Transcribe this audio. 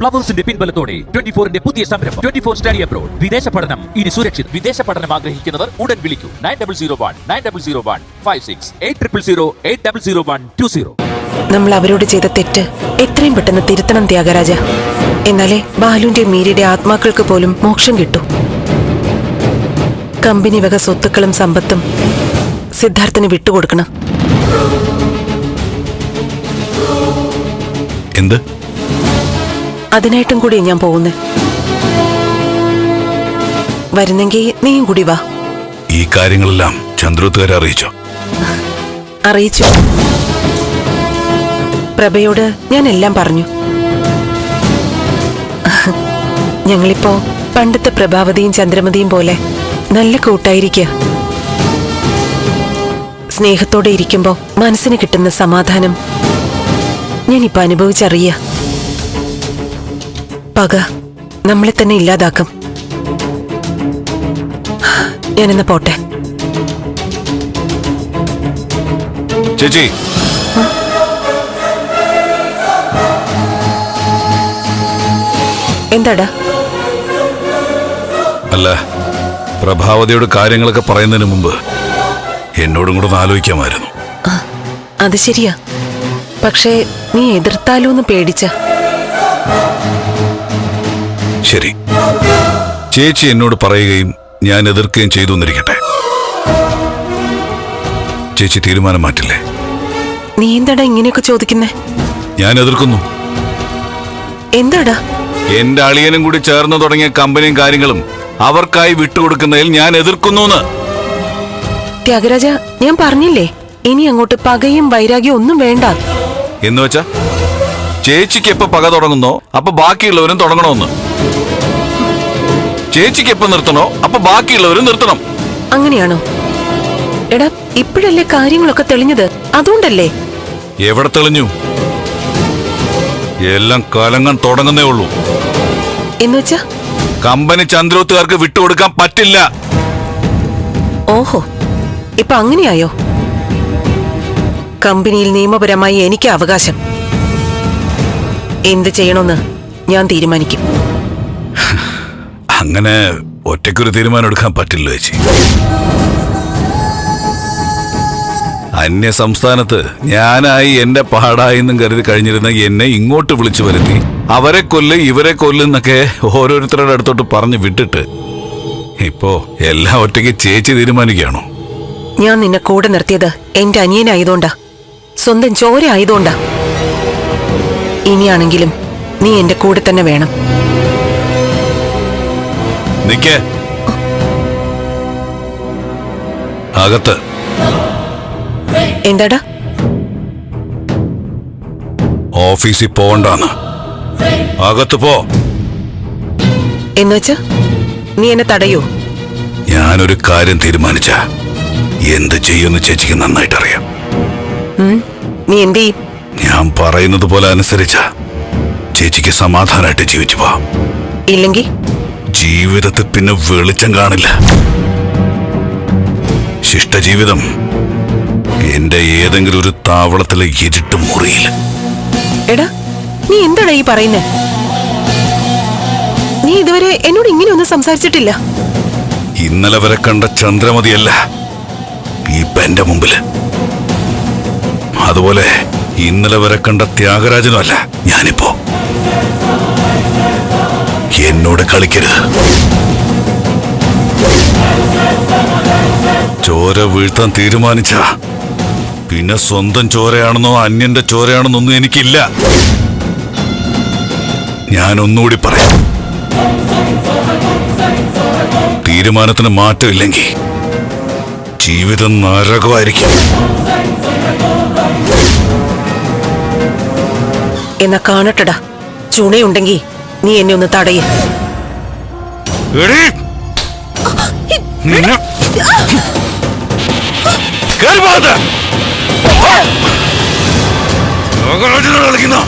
പ്ലവേഴ്സിന്റെ പിൻബലത്തോടെ twenty ഫോറിന്റെ പുതിയ സംരംഭം. Twenty four study abroad. വിദേശ പഠനം. ഇനി സുരക്ഷിത്. വിദേശ പഠനം ആഗ്രഹിക്കുന്നവർ ഉടൻ വിളിക്കൂ. Nine double zero one nine double zero one five six eight triple zero eight double zero one two zero. നമ്മൾ അവരോട് ചെയ്ത തെറ്റ് എത്രയും പെട്ടെന്ന് തിരുത്തണം ത്യാഗരാജ. എന്നാലേ ബാലുന്റെ മീരയുടെ ആത്മാക്കൾക്ക് പോലും മോക്ഷം കിട്ടൂ. കമ്പനി വക സ്വത്തുക്കളും സമ്പത്തും സിദ്ധാർത്ഥന് വിട്ടുകൊടുക്കണം. എന്ത്? അതിനായിട്ടും കൂടി ഞാൻ പോകുന്നേ. വരുന്നെങ്കിൽ നീയും കൂടി വാ. ഈ കാര്യങ്ങളെല്ലാം ചന്ദ്രോത്തുകാരെ അറിയിച്ചോ? അറിയിച്ചു. പ്രഭയോട് ഞാൻ എല്ലാം പറഞ്ഞു. ഞങ്ങളിപ്പോ പണ്ടത്തെ പ്രഭാവതിയും ചന്ദ്രമതിയും പോലെ നല്ല കൂട്ടായിരിക്കുക സ്നേഹത്തോടെ ഇരിക്കുമ്പോ മനസ്സിന് കിട്ടുന്ന സമാധാനം ഞാനിപ്പോ അനുഭവിച്ചറിയ. പക നമ്മളെ തന്നെ ഇല്ലാതാക്കും. ഞാനെന്ന് പോട്ടെ. ചേച്ചി. എന്താടാ? അല്ല പ്രഭാവതിയോട് കാര്യങ്ങളൊക്കെ പറയുന്നതിന് മുമ്പ് എന്നോടും കൂടെ ഒന്ന് ആലോചിക്കാമായിരുന്നു. അത് ശരിയാ. പക്ഷേ നീ എതിർത്താലോ എന്ന് പേടിച്ച. ശരി. ചേച്ചി എന്നോട് പറയുകയും ഞാൻ എതിർക്കുകയും ചെയ്തു എന്നിരിക്കട്ടെ. ചേച്ചി തീരുമാനം മാറ്റില്ലേ? നീ എന്താടാ ഇങ്ങനെയൊക്കെ ചോദിക്കുന്നേ? ഞാൻ എതിർക്കുന്നു. എന്താടാ? എന്റെ അളിയനും കൂടി ചേർന്ന് തുടങ്ങിയ കമ്പനിയും കാര്യങ്ങളും അവർക്കായി വിട്ടുകൊടുക്കുന്നതിൽ ഞാൻ എതിർക്കുന്നു ത്യാഗരാജ ഞാൻ പറഞ്ഞില്ലേ ഇനി അങ്ങോട്ട് പകയും വൈരാഗ്യവും ഒന്നും വേണ്ട. എന്ന് വെച്ചാ ചേച്ചിക്ക് എപ്പോ പക തുടങ്ങുന്നോ അപ്പൊ ബാക്കിയുള്ളവരും തുടങ്ങണമെന്ന്. ചേച്ചിക്ക് എപ്പോ നിർത്തണോ അപ്പൊ ബാക്കിയുള്ളവരും നിർത്തണം. അങ്ങനെയാണോ? എടാ ഇപ്പോഴല്ലേ കാര്യങ്ങളൊക്കെ തെളിഞ്ഞത്? അതുകൊണ്ടല്ലേ? എവിടെ തെളിഞ്ഞു? എല്ലാം കലങ്ങാൻ തുടങ്ങുന്നേ ഉള്ളൂ. എന്നുവെച്ചാ കമ്പനി ചന്ദ്രോത്തുകാർക്ക് വിട്ടുകൊടുക്കാൻ പറ്റില്ല. ഓഹോ ഇപ്പൊ അങ്ങനെയായോ? കമ്പനിയിൽ നിയമപരമായി എനിക്ക് അവകാശം എന്ത് ചെയ്യണമെന്ന് ഞാൻ തീരുമാനിക്കും. അങ്ങനെ ഒറ്റയ്ക്കൊരു തീരുമാനം എടുക്കാൻ പറ്റില്ല ചേച്ചി. അന്യ സംസ്ഥാനത്ത് ഞാനായി എന്റെ പാടായി എന്നും കരുതി കഴിഞ്ഞിരുന്ന എന്നെ ഇങ്ങോട്ട് വിളിച്ചു വരുത്തി. അവരെ കൊല്ല് ഇവരെ കൊല്ലുന്നൊക്കെ ഓരോരുത്തരുടെ അടുത്തോട്ട് പറഞ്ഞു വിട്ടിട്ട് ഇപ്പോ എല്ലാം ഒറ്റയ്ക്ക് ചേച്ചി തീരുമാനിക്കുകയാണോ? ഞാൻ നിന്നെ കൂടെ നിർത്തിയത് എന്റെ അനിയനായതുകൊണ്ടാ. സ്വന്തം ചോര ആയതുകൊണ്ടാ. ഇനിയാണെങ്കിലും നീ എന്റെ കൂടെ തന്നെ വേണം. നിക്കേ. അകത്ത്. എന്താടാ? ഓഫീസിൽ പോകണ്ടാന്ന്. അകത്ത് പോ. എന്നുവെച്ചാ നീ എന്നെ തടയോ? ഞാനൊരു കാര്യം തീരുമാനിച്ച. എന്ത് ചെയ്യുമെന്ന് ചേച്ചിക്ക് നന്നായിട്ട് അറിയാം? നീ എന്ത് ചെയ്യും? ഞാൻ പറയുന്നത് പോലെ അനുസരിച്ച. ചേച്ചിക്ക് സമാധാനമായിട്ട് ജീവിച്ചു പോവാം. ഇല്ലെങ്കിൽ ജീവിതത്തിൽ പിന്നെ വെളിച്ചം കാണില്ല. ശിഷ്ടജീവിതം എന്റെ ഏതെങ്കിലും ഒരു താവളത്തിലെ ഇരുട്ട് മുറിയിൽ. എടാ നീ എന്താണ് ഈ പറയുന്നേ? നീ ഇതുവരെ എന്നോട് ഇങ്ങനെ ഒന്നും സംസാരിച്ചിട്ടില്ല. ഇന്നലെ വരെ കണ്ട ചന്ദ്രമതിയല്ല ഈ എന്റെ മുമ്പിൽ. അതുപോലെ ഇന്നലെ വരെ കണ്ട ത്യാഗരാജനുമല്ല ഞാനിപ്പോ. എന്നോട് കളിക്കരുത്. ചോര വീഴ്ത്താൻ തീരുമാനിച്ച. പിന്നെ സ്വന്തം ചോരയാണെന്നോ അന്യന്റെ ചോരയാണെന്നൊന്നും എനിക്കില്ല. ഞാൻ ഒന്നുകൂടി പറയാം. തീരുമാനത്തിന് മാറ്റമില്ലെങ്കിൽ ജീവിതം നരകമായിരിക്കും. എന്നാ കാണട്ടടാ. ചുണയുണ്ടെങ്കി നീ എന്നെ ഒന്ന് തടയ. കളിക്കുന്നോ?